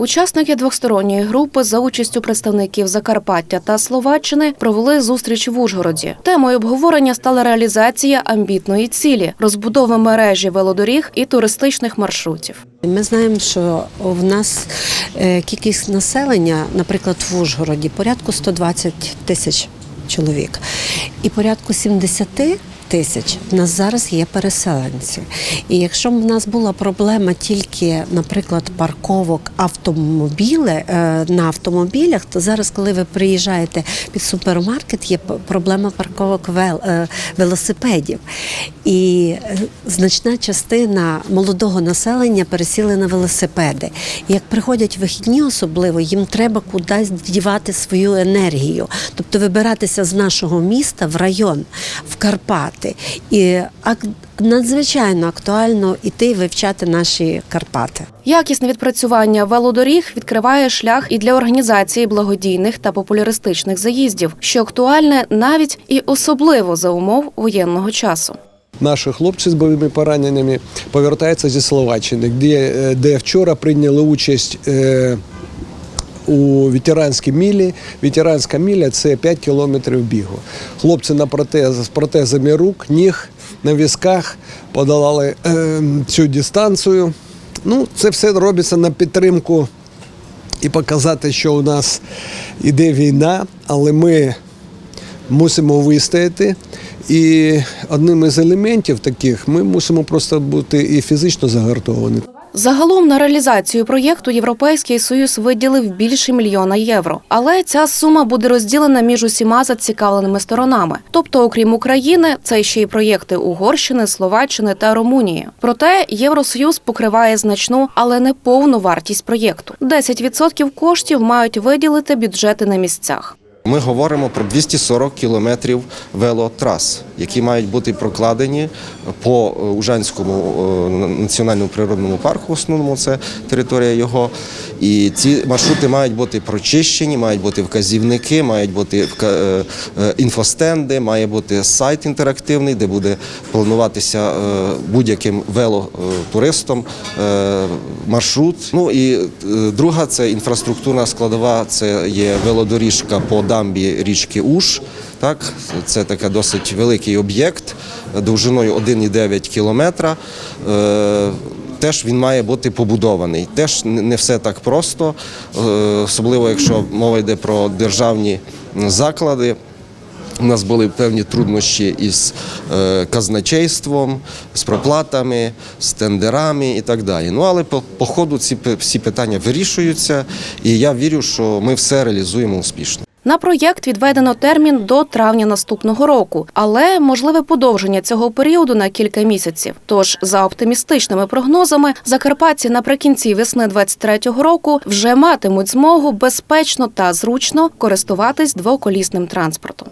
Учасники двосторонньої групи за участю представників Закарпаття та Словаччини провели зустріч в Ужгороді. Темою обговорення стала реалізація амбітної цілі розбудови мережі велодоріг і туристичних маршрутів. Ми знаємо, що в нас е, кількість населення, наприклад, в Ужгороді, порядку 120 тисяч чоловік, і порядку 70 тисяч в нас зараз є переселенці. І якщо б в нас була проблема тільки, наприклад, парковок автомобіли е, на автомобілях, то зараз, коли ви приїжджаєте під супермаркет, є проблема парковок е, велосипедів. І е, значна частина молодого населення пересіли на велосипеди. І як приходять вихідні, особливо їм треба кудись дівати свою енергію, тобто вибиратися з нашого міста в район, в Карпати. І ак- надзвичайно актуально іти вивчати наші Карпати. Якісне відпрацювання велодоріг відкриває шлях і для організації благодійних та популяристичних заїздів, що актуальне навіть і особливо за умов воєнного часу. Наші хлопці з бойовими пораненнями повертаються зі Словаччини, де, е, де вчора прийняли участь е, у ветеранській мілі. Ветеранська міля це 5 кілометрів бігу. Хлопці на протез, з протезами рук, ніг, на візках подолали е, цю дистанцію. Ну, це все робиться на підтримку і показати, що у нас іде війна, але ми мусимо вистояти. І одним із елементів таких ми мусимо просто бути і фізично загартовані. Загалом на реалізацію проєкту Європейський Союз виділив більше мільйона євро. Але ця сума буде розділена між усіма зацікавленими сторонами. Тобто, окрім України, це ще й проєкти Угорщини, Словаччини та Румунії. Проте Євросоюз покриває значну, але не повну вартість проєкту. 10% коштів мають виділити бюджети на місцях. Ми говоримо про 240 кілометрів велотрас, які мають бути прокладені по е, Ужанському е, національному природному парку. В основному це територія його. І ці маршрути мають бути прочищені, мають бути вказівники, мають бути е, інфостенди, має бути сайт інтерактивний, де буде плануватися будь-яким велотуристом маршрут. Ну і друга це інфраструктурна складова, це є велодоріжка по дамбі річки Уж. Так, це такий досить великий об'єкт довжиною 1,9 кілометра. Е, Теж він має бути побудований. Теж не не все так просто, е, особливо якщо мова йде про державні заклади. У нас були певні труднощі із е, казначейством, з проплатами, з тендерами і так далі. Ну але по, по ходу ці всі питання вирішуються, і я вірю, що ми все реалізуємо успішно. На проєкт відведено термін до травня наступного року, але можливе подовження цього періоду на кілька місяців. Тож, за оптимістичними прогнозами, закарпатці наприкінці весни 23-го року вже матимуть змогу безпечно та зручно користуватись двоколісним транспортом.